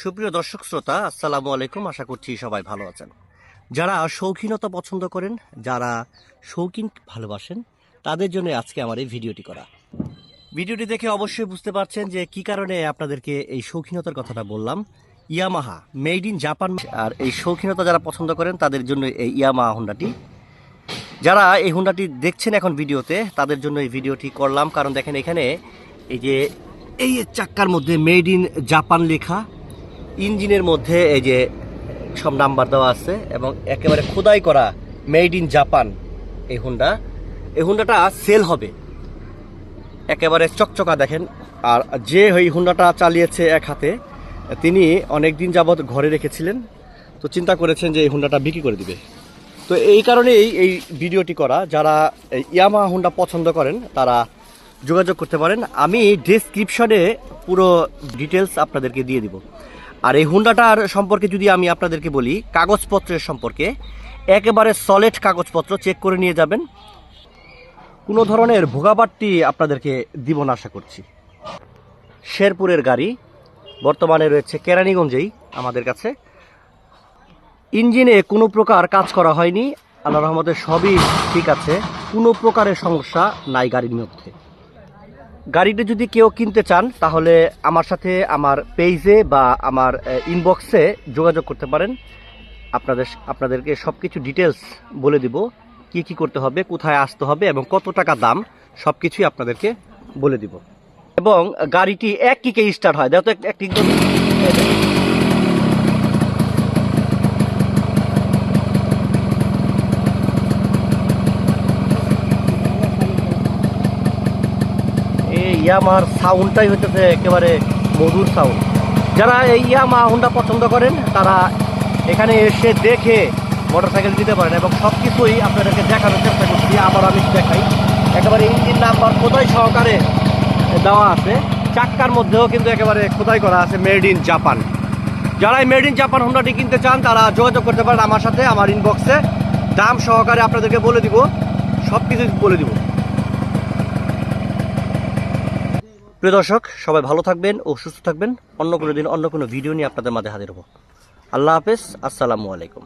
সুপ্রিয় দর্শক শ্রোতা, আসসালামু আলাইকুম। আশা করছি সবাই ভালো আছেন। যারা শৌখিনতা পছন্দ করেন, যারা শৌখিন ভালোবাসেন, তাদের জন্য আজকে আমার এই ভিডিওটি করা। ভিডিওটি দেখে অবশ্যই বুঝতে পারছেন যে কি কারণে আপনাদেরকে এই শৌখিনতার কথাটা বললাম। Yamaha, made in Japan. আর এই শৌখিনতা যারা পছন্দ করেন, তাদের জন্য এই ইয়ামাহা হোন্ডাটি যারা এই হোন্ডাটি দেখছেন এখন ভিডিওতে, তাদের জন্য এই ভিডিওটি করলাম। কারণ দেখেন এখানে এই যে, এই চাক্কার মধ্যে মেড ইন জাপান লেখা, ইঞ্জিনের মধ্যে এই যে সব নাম্বার দেওয়া আছে এবং একেবারে খোদাই করা মেড ইন জাপান এই হুন্ডা। এই হুন্ডাটা সেল হবে। একেবারে চকচকা দেখেন। আর যে এই হুন্ডাটা চালিয়েছে এক হাতে, তিনি অনেক দিন যাবৎ ঘরে রেখেছিলেন। তো চিন্তা করেছেন যে এই হুন্ডাটা বিক্রি করে দিবে। তো এই কারণেই এই এই ভিডিওটি করা। যারা ইয়ামা হুন্ডা পছন্দ করেন, তারা যোগাযোগ করতে পারেন। আমি ডেসক্রিপশনে পুরো ডিটেলস আপনাদেরকে দিয়ে দিব। আর এই হুন্ডাটার সম্পর্কে যদি আমি আপনাদেরকে বলি, কাগজপত্রের সম্পর্কে, একেবারে সলিড কাগজপত্র চেক করে নিয়ে যাবেন। কোনো ধরনের ভোগাবাট্টি আপনাদেরকে দিব না আশা করছি। শেরপুরের গাড়ি, বর্তমানে রয়েছে কেরানীগঞ্জেই আমাদের কাছে। ইঞ্জিনে কোনো প্রকার কাজ করা হয়নি। আল্লাহ রহমতের সবই ঠিক আছে। কোনো প্রকারের সমস্যা নাই গাড়ির মধ্যে। গাড়িটি যদি কেউ কিনতে চান, তাহলে আমার সাথে আমার পেজে বা আমার ইনবক্সে যোগাযোগ করতে পারেন। আপনাদের, আপনাদেরকে সব কিছু ডিটেলস বলে দিব। কি কি করতে হবে, কোথায় আসতে হবে এবং কত টাকা দাম সব কিছুই আপনাদেরকে বলে দিব। এবং গাড়িটি এক কিকে স্টার্ট হয়। দেখো একটি ইয়ামার সাউন্ডটাই হইতেছে একেবারে মধুর সাউন্ড যারা এই ইয়ামা হুন্ডা পছন্দ করেন, তারা এখানে এসে দেখে মোটরসাইকেল দিতে পারেন এবং সব কিছুই আপনাদেরকে দেখানোর চেষ্টা করছি, আবার আমি দেখাই। একেবারে ইঞ্জিন নাম্বার খোদাই সহকারে দেওয়া আছে, চাক্কার মধ্যেও কিন্তু একেবারে খোদাই করা আছে মেড ইন জাপান যারা মেড ইন জাপান হুন্ডাটি কিনতে চান, তারা যোগাযোগ করতে পারেন আমার সাথে, আমার ইনবক্সে দাম সহকারে আপনাদেরকে বলে দিব সব কিছু বলে দিব। প্রিয় দর্শক, সবাই ভালো থাকবেন ও সুস্থ থাকবেন। অন্য কোনো দিন, অন্য কোনো ভিডিও নিয়ে আপনাদের মাঝে হাজির হব। আল্লাহ হাফেজ, আসসালামু আলাইকুম।